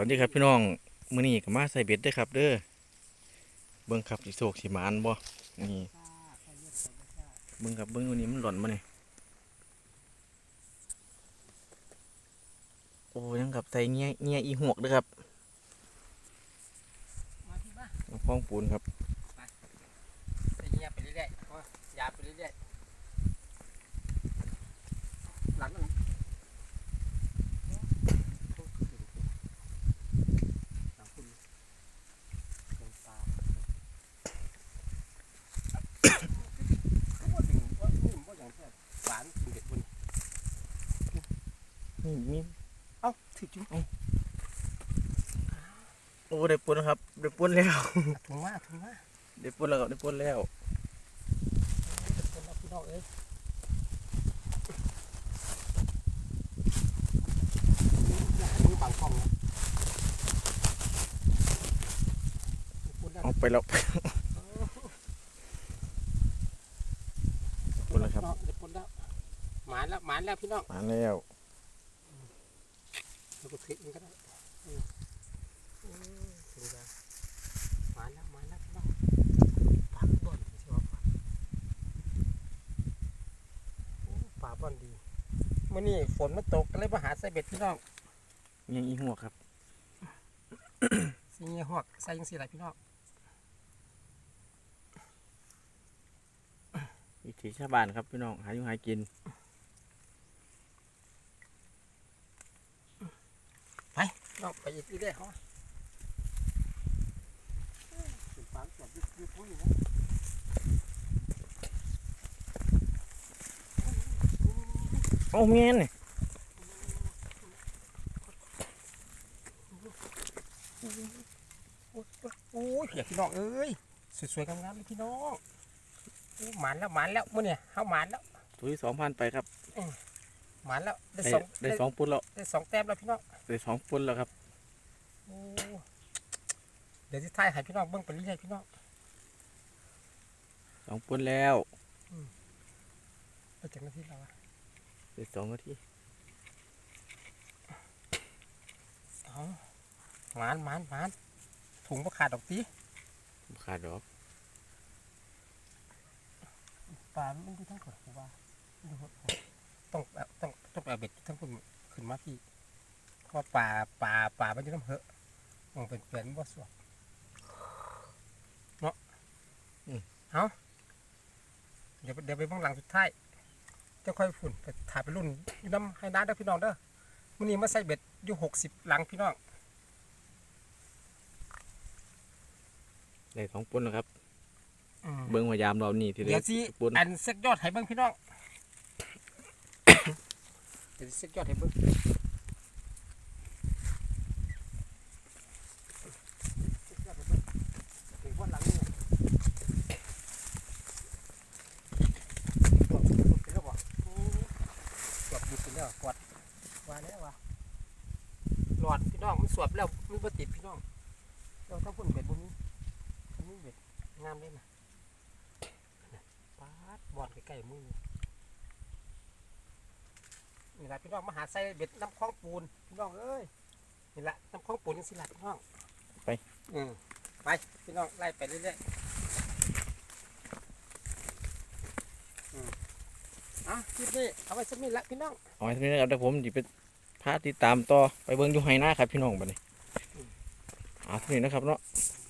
วัสดีครับพี่น้องมื้อนี้ก็มาใส่เบ็ดเด้ครับเด้อเบิ่งครับสิโศกสิมานบ่นี่เบิ่งครับเบิ่งตัวนี้มันหล่อนมาเนี่ยโอ้ยังกับใส่เงี้ยเงี้ยอีหวกเด้อครับมาที่บ้านน้ำฟองปูนครับไปเงี้ยไปเรื่อยๆยาไปเรื่อยๆหลังนั้นหลังคุณลงตาก็บ่ถึงว่านี่มันบ่อย่างแท้หวานกินเด็ดบน นี่มีเอ้าถือจุ๊บโอ้ได้ปนแล้วครับได้ปนแล้วถุงมาถุงมาได้ปนแล้วครับได้ปนแล้วคนละพี่น้องเอ้ยอย่าให้มือบังกล้องนะพูดได้เอาไปแล้วปนแล้วครับเดี๋ยวปนแล้วหมานแล้วหมานแล้วพี่น้องมาแล้ว เราก็ถือมันก็ได้เออเออถือแล้วหมานแล้วหมานแล้วพี่น้องปลาบ่อนใช่ไหมโอ้ปลาบ่อนดีเมื่อนี้ฝนมันตกก็เลยมาหาใส่เบ็ดพี่น้องเงี้ยอีหวกครับสีเงี้ยหอกใส่ยังสีอะไรพี่น้องวิถีชาวบ้านครับพี่น้องหาอยู่หากิน น้องไปอีกทีได้เขาเป็นปลาสดยืดๆอยู่นะโอ้เมียนนี่โอ้ยโอ้ยเพียพี่น้องเอ้ยสวยๆงามๆเลยพี่น้องโอ้หมานแล้วหมานแล้วมื่อเนี่ยเขาหมานแล้วตัวที่สองพันไปครับ หมานแล้วได้ได้สองได้สองปนแล้วได้สองแต้มแล้วพี่น้องได้สองปนแล้วครับโอ้เดี๋ยวที่ท้ายให้พี่น้องเบิ้งไปเรื่อยๆพี่น้องสองปนแล้วไปจากนาทีแล้วอะได้สองนาทีเอาหมานหมานหมานถุงก็ขาดดอกตีขาดดอกปลามันดูทั้งคนกูว่าดูเถ เอาเบ็ดทั้งคนขึ้นมาพี่เพราะว่าปลาปลาปลามันจะน้ำเหอะมันเป็นเป็นว่าสวดเนาะเอาเดี๋ยวเดี๋ยวไปเบ้างหลังสุดท้ายเจะค่อยฝุ่นไปถ่ายไปรุ่นอยู่น้ำให้น้าเด้อพี่น้องเด้อมื้อนี้มาใส่เบ็ดอยู่หกสิบหลังพี่น้องได้สองปนแล้วครับอืมเบิ้งพยายามเรานี่ทีเดีเดี๋ยยววสิปนอันเซ็กยอดให้เบิ่งพี่น้อง เดี๋ยวสิเซ็กยอดให้เบิ้งถึงวันหลังนี่กดกดไปแล้วบ่โอ้กดหยุดไปแล้วว่าแล้วว่ะหลอดพี่น้องมันสวบแล้วมันบ่ติดพี่น้องเราถ้าพุ่นเบ็ดบ่มีบ่มีเบ็ดงามเลยนะปาดบอลใกล้ๆมือ นี่แหละพี่น้องมาหาใส่เบ็ดน้ำคลองปูนพี่น้องเอ้ยนี่แหละน้ำคลองปูนยังสิละพี่น้องอืมไปพี่น้องไล่ไปเรื่อยๆอืมอะคลิปนี้เอาไว้สักนิดละพี่น้องเอาไว้ทีนี้นะครับเดี๋ยวผมจะไปพาติดตามต่อไปเบิ้งอยู่ไฮหน้าครับพี่น้องบัดนี้เอาทีนี้นะครับเนาะค